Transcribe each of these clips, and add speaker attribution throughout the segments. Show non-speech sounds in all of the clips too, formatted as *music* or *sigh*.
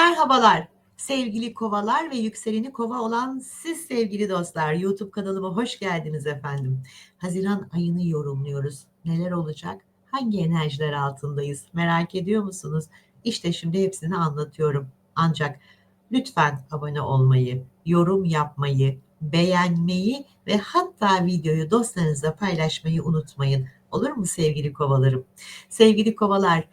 Speaker 1: Merhabalar sevgili kovalar ve yükseleni kova olan siz sevgili dostlar. YouTube kanalıma hoş geldiniz efendim. Haziran ayını yorumluyoruz. Neler olacak? Hangi enerjiler altındayız? Merak ediyor musunuz? İşte şimdi hepsini anlatıyorum. Ancak lütfen abone olmayı, yorum yapmayı, beğenmeyi ve hatta videoyu dostlarınızla paylaşmayı unutmayın. Olur mu sevgili kovalarım? Sevgili kovalar,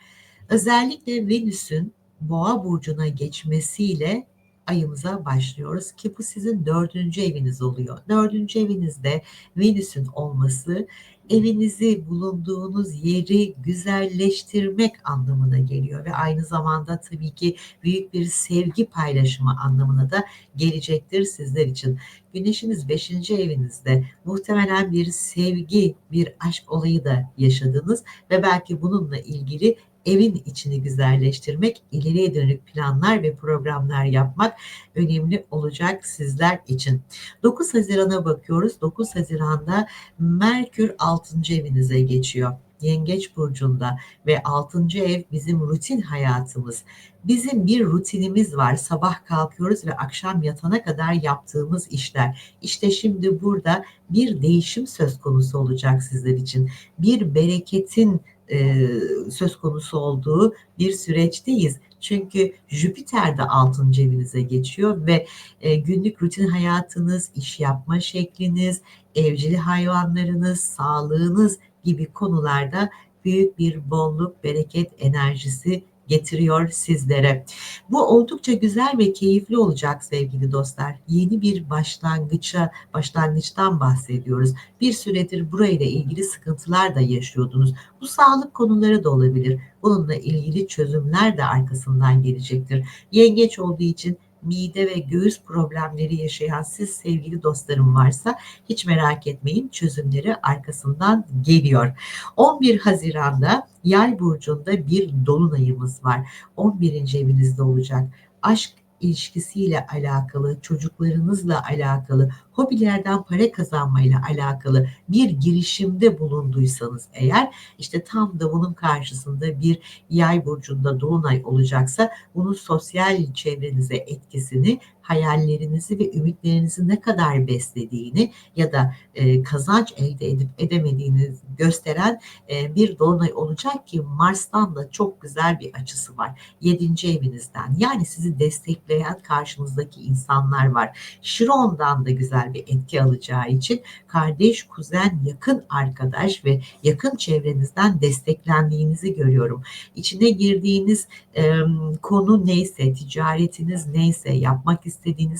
Speaker 1: özellikle Venüs'ün Boğa burcuna geçmesiyle ayımıza başlıyoruz ki bu sizin dördüncü eviniz oluyor. Dördüncü evinizde Venüs'ün olması evinizi bulunduğunuz yeri güzelleştirmek anlamına geliyor ve aynı zamanda tabii ki büyük bir sevgi paylaşımı anlamına da gelecektir sizler için. Güneşiniz 5. evinizde muhtemelen bir sevgi, bir aşk olayı da yaşadınız ve belki bununla ilgili evin içini güzelleştirmek, ileriye dönük planlar ve programlar yapmak önemli olacak sizler için. 9 Haziran'a bakıyoruz. 9 Haziran'da Merkür 6. evinize geçiyor. Yengeç burcunda ve 6. ev bizim rutin hayatımız. Bizim bir rutinimiz var. Sabah kalkıyoruz ve akşam yatana kadar yaptığımız işler. İşte şimdi burada bir değişim söz konusu olacak sizler için. Bir bereketin e, söz konusu olduğu bir süreçteyiz. Çünkü Jüpiter de 6. evinize geçiyor ve e, günlük rutin hayatınız, iş yapma şekliniz, evcil hayvanlarınız, sağlığınız gibi konularda büyük bir bolluk, bereket enerjisi getiriyor sizlere. Bu oldukça güzel ve keyifli olacak sevgili dostlar. Yeni bir başlangıça, başlangıçtan bahsediyoruz. Bir süredir burayla ilgili sıkıntılar da yaşıyordunuz. Bu sağlık konuları da olabilir. Bununla ilgili çözümler de arkasından gelecektir. Yengeç olduğu için mide ve göğüs problemleri yaşayan siz sevgili dostlarım varsa hiç merak etmeyin çözümleri arkasından geliyor. 11 Haziran'da Yay burcunda bir dolunayımız var. 11. evinizde olacak. Aşk ilişkisiyle alakalı, çocuklarınızla alakalı, hobilerden para kazanmayla alakalı bir girişimde bulunduysanız eğer işte tam da bunun karşısında bir yay burcunda dolunay olacaksa bunun sosyal çevrenize etkisini hayallerinizi ve ümitlerinizi ne kadar beslediğini ya da e, kazanç elde edip edemediğini gösteren e, bir dolunay olacak ki Mars'tan da çok güzel bir açısı var. Yedinci evinizden yani sizi destekleyen karşınızdaki insanlar var. Şiron'dan da güzel bir etki alacağı için kardeş, kuzen, yakın arkadaş ve yakın çevrenizden desteklendiğinizi görüyorum. İçine girdiğiniz e, konu neyse, ticaretiniz neyse, yapmak istediğiniz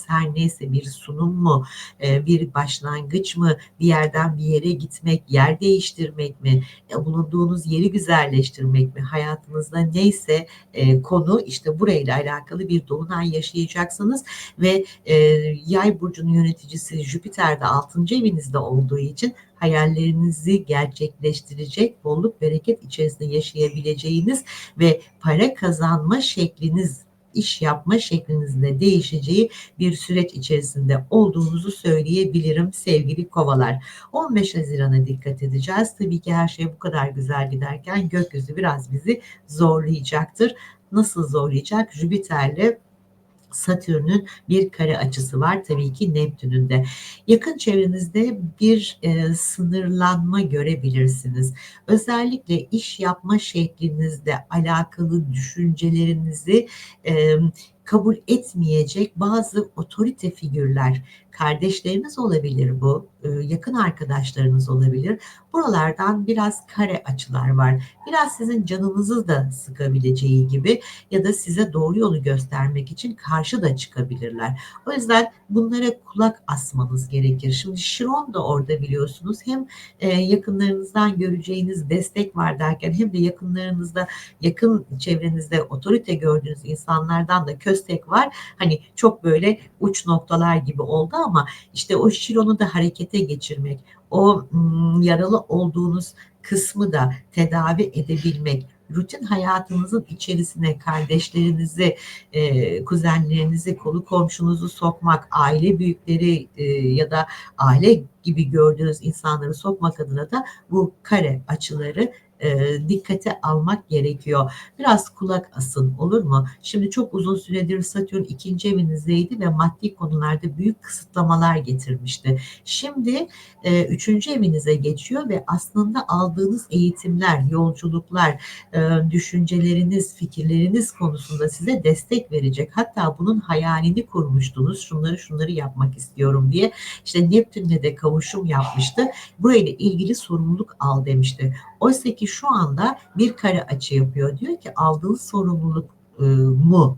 Speaker 1: her neyse bir sunum mu, e, bir başlangıç mı, bir yerden bir yere gitmek, yer değiştirmek mi, e, bulunduğunuz yeri güzelleştirmek mi, hayatınızda neyse e, konu işte burayla alakalı bir dolunay yaşayacaksınız ve yay burcunun yöneticisi Jüpiter de 6. evinizde olduğu için hayallerinizi gerçekleştirecek, bolluk bereket içerisinde yaşayabileceğiniz ve para kazanma şekliniz iş yapma şeklinizde değişeceği bir süreç içerisinde olduğunuzu söyleyebilirim sevgili kovalar. 15 Haziran'a dikkat edeceğiz. Tabii ki her şey bu kadar güzel giderken gökyüzü biraz bizi zorlayacaktır. Nasıl zorlayacak? Jüpiter'le Satürn'ün bir kare açısı var tabii ki Neptün'ün de. Yakın çevrenizde bir e, sınırlanma görebilirsiniz. Özellikle iş yapma şeklinizde alakalı düşüncelerinizi e, kabul etmeyecek bazı otorite figürler, kardeşleriniz olabilir bu, e, yakın arkadaşlarınız olabilir. Buralardan biraz kare açılar var. Biraz sizin canınızı da sıkabileceği gibi ya da size doğru yolu göstermek için karşı da çıkabilirler. O yüzden bunlara kulak asmanız gerekir. Şimdi Şiron da orada biliyorsunuz hem e, yakınlarınızdan göreceğiniz destek var derken hem de yakınlarınızda yakın çevrenizde otorite gördüğünüz insanlardan da köstek var. Hani çok böyle uç noktalar gibi oldu işte o Şiron'u da harekete geçirmek, o yaralı olduğunuz kısmı da tedavi edebilmek, rutin hayatınızın içerisine kardeşlerinizi, e, kuzenlerinizi, kolu komşunuzu sokmak, aile büyükleri e, ya da aile gibi gördüğünüz insanları sokmak adına da bu kare açıları eee, dikkate almak gerekiyor. Biraz kulak asın, olur mu? Şimdi çok uzun süredir Satürn 2. evinizdeydi ve maddi konularda büyük kısıtlamalar getirmişti. Şimdi, eee, 3. evinize geçiyor ve aslında aldığınız eğitimler, yolculuklar, eee, düşünceleriniz, fikirleriniz konusunda size destek verecek. Hatta bunun hayalini kurmuştunuz. Şunları şunları yapmak istiyorum diye. İşte Neptün'le de kavuşum yapmıştı. Burayla ilgili sorumluluk al demişti. Oysaki şu anda bir kare açı yapıyor. Diyor ki aldığın sorumluluk, ııı, mu?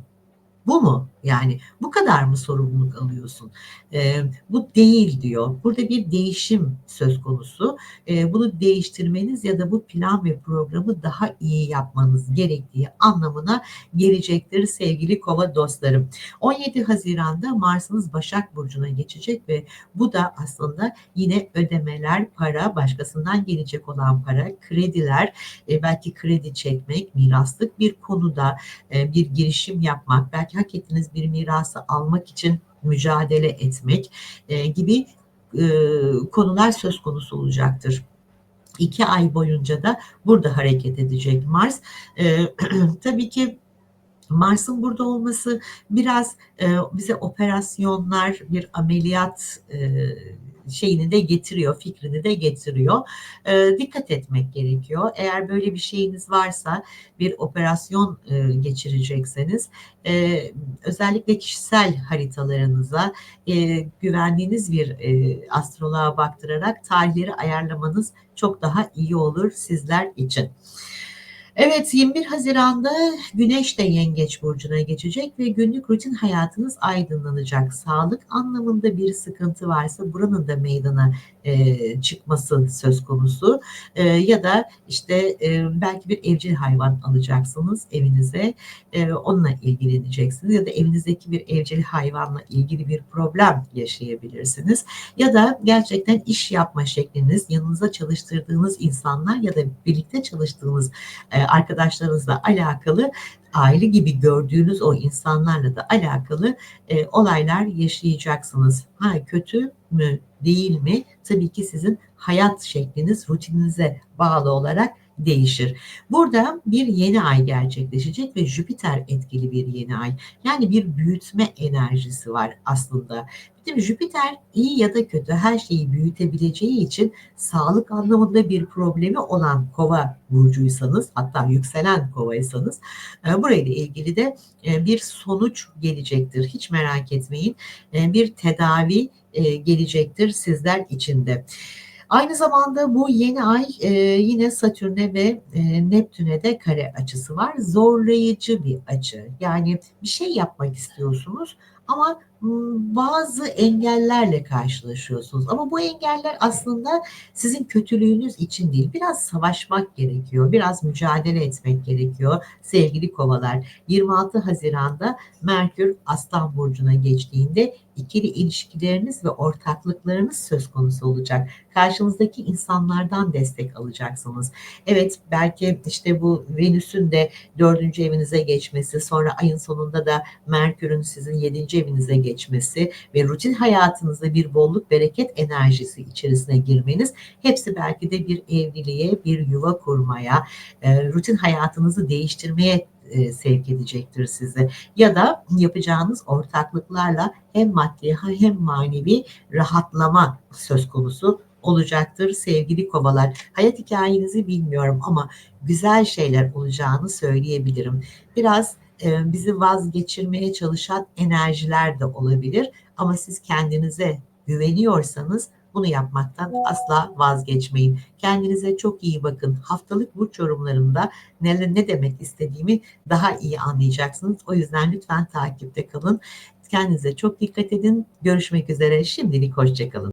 Speaker 1: Bu mu? Yani bu kadar mı sorumluluk alıyorsun? Eee, bu değil diyor. Burada bir değişim söz konusu. Eee, bunu değiştirmeniz ya da bu plan ve programı daha iyi yapmanız gerektiği anlamına gelecektir sevgili Kova dostlarım. 17 Haziran'da Mars'ınız Başak Burcu'na geçecek ve bu da aslında yine ödemeler, para, başkasından gelecek olan para, krediler, eee, belki kredi çekmek, miraslık bir konuda, eee, bir girişim yapmak, belki hak ettiğiniz bir mirası almak için mücadele etmek, eee, gibi, ııı, konular söz konusu olacaktır. 2 ay boyunca da burada hareket edecek Mars. Eee, *clears throat* tabii ki Mars'ın burada olması biraz, eee, bize operasyonlar, bir ameliyat, eee, şeyini de getiriyor, fikrini de getiriyor. Eee, dikkat etmek gerekiyor. Eğer böyle bir şeyiniz varsa, bir operasyon, geçirecekseniz, özellikle kişisel haritalarınıza, güvendiğiniz bir, eee, astroloğa baktırarak tarihleri ayarlamanız çok daha iyi olur sizler için. Evet, 21 Haziran'da Güneş de Yengeç burcuna geçecek ve günlük rutin hayatınız aydınlanacak. Sağlık anlamında bir sıkıntı varsa buranın da meydana, eee, çıkması söz konusu. Eee, ya da, işte, eee, belki bir evcil hayvan alacaksınız evinize, eee, onunla ilgileneceksiniz ya da evinizdeki bir evcil hayvanla ilgili bir problem yaşayabilirsiniz. Ya da gerçekten iş yapma şekliniz, yanınızda çalıştırdığınız insanlar ya da birlikte çalıştığınız, eee, arkadaşlarınızla alakalı, aile gibi gördüğünüz o insanlarla da alakalı, eee, olaylar yaşayacaksınız. Ha, kötü mü, değil mi? Tabii ki sizin hayat şekliniz rutininize bağlı olarak değişir. Burada bir yeni ay gerçekleşecek ve Jüpiter etkili bir yeni ay. Yani bir büyütme enerjisi var aslında. De Jüpiter iyi ya da kötü her şeyi büyütebileceği için sağlık anlamında bir problemi olan Kova burcuysanız, hatta yükselen Kovaysanız, eee, burayla ilgili de, eee, bir sonuç gelecektir. Hiç merak etmeyin. Eee, bir tedavi, gelecektir sizler için de. Aynı zamanda bu yeni ay, eee, yine Satürn'e ve, eee, Neptün'e de kare açısı var. Zorlayıcı bir açı. Yani bir şey yapmak istiyorsunuz ama, bazı engellerle karşılaşıyorsunuz ama bu engeller aslında sizin kötülüğünüz için değil. Biraz savaşmak gerekiyor, biraz mücadele etmek gerekiyor sevgili Kovalar. 26 Haziran'da Merkür Aslan burcuna geçtiğinde ikili ilişkileriniz ve ortaklıklarınız söz konusu olacak. Karşınızdaki insanlardan destek alacaksınız. Evet, belki, işte, bu Venüs'ün de 4. evinize geçmesi, sonra ayın sonunda da Merkür'ün sizin 7. evinize geçmesi ve rutin hayatınızda bir bolluk, bereket enerjisi içerisine girmeniz, hepsi belki de bir evliliğe, bir yuva kurmaya, eee, rutin hayatınızı değiştirmeye, eee, sevk edecektir sizi. Ya da yapacağınız ortaklıklarla hem maddi hem manevi rahatlama söz konusu olacaktır sevgili Kovalar. Hayat hikâyenizi bilmiyorum ama güzel şeyler olacağını söyleyebilirim. Biraz, eee, bizi vazgeçirmeye çalışan enerjiler de olabilir ama siz kendinize güveniyorsanız bunu yapmaktan asla vazgeçmeyin. Kendinize çok iyi bakın. Haftalık burç yorumlarımda nele ne demek istediğimi daha iyi anlayacaksınız. O yüzden lütfen takipte kalın. Kendinize çok dikkat edin. Görüşmek üzere. Şimdilik hoşça kalın.